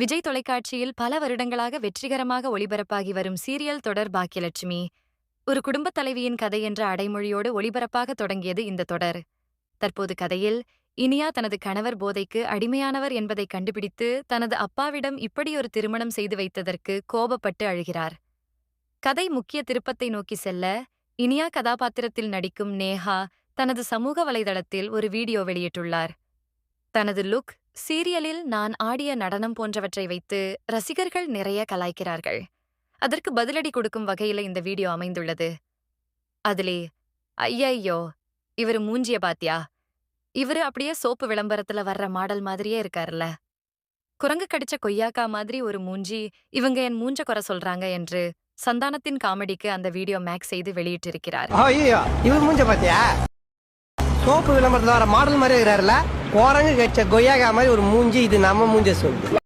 விஜய் தொலைக்காட்சியில் பல வருடங்களாக வெற்றிகரமாக ஒளிபரப்பாகி வரும் சீரியல் தொடர் பாக்கியலட்சுமி. ஒரு குடும்பத் தலைவியின் கதை என்ற அடைமொழியோடு ஒளிபரப்பாக தொடங்கியது இந்த தொடர். தற்போது கதையில் இனியா தனது கணவர் போதைக்கு அடிமையானவர் என்பதை கண்டுபிடித்து தனது அப்பாவிடம் இப்படியொரு திருமணம் செய்து வைத்ததற்கு கோபப்பட்டு அழுகிறார். கதை முக்கிய திருப்பத்தை நோக்கி செல்ல இனியா கதாபாத்திரத்தில் நடிக்கும் நேஹா தனது சமூக வலைதளத்தில் ஒரு வீடியோ வெளியிட்டுள்ளார். தனது லுக் சீரியலில் நான் ஆடிய நடனம் போன்றவற்றை வைத்து ரசிகர்கள் நிறைய கலாய்க்கிறார்கள். அதற்கு பதிலடி கொடுக்கும் வகையில இந்த வீடியோ அமைந்துள்ளது. அதிலே ஐயையோ இவரு மூஞ்சிய பாத்தியா? இவரு அப்படியே சோப்பு விளம்பரத்துல வர்ற மாடல் மாதிரியே இருக்காருல்ல குரங்கு கடிச்ச கொய்யாக்கா மாதிரி ஒரு மூஞ்சி இவங்க என் மூஞ்ச குறை சொல்றாங்க என்று சந்தானத்தின் காமெடிக்கு அந்த வீடியோ மேக் செய்து வெளியிட்டிருக்கிறார். மூஞ்ச பாத்தியா? சோப்பு விளம்பரத்துல வர மாடல் மாதிரி இருக்கிறாருல குரங்கு கட்ச கொய்யாக்கா மாதிரி ஒரு மூஞ்சி இது நம்ம மூஞ்ச சொல்லு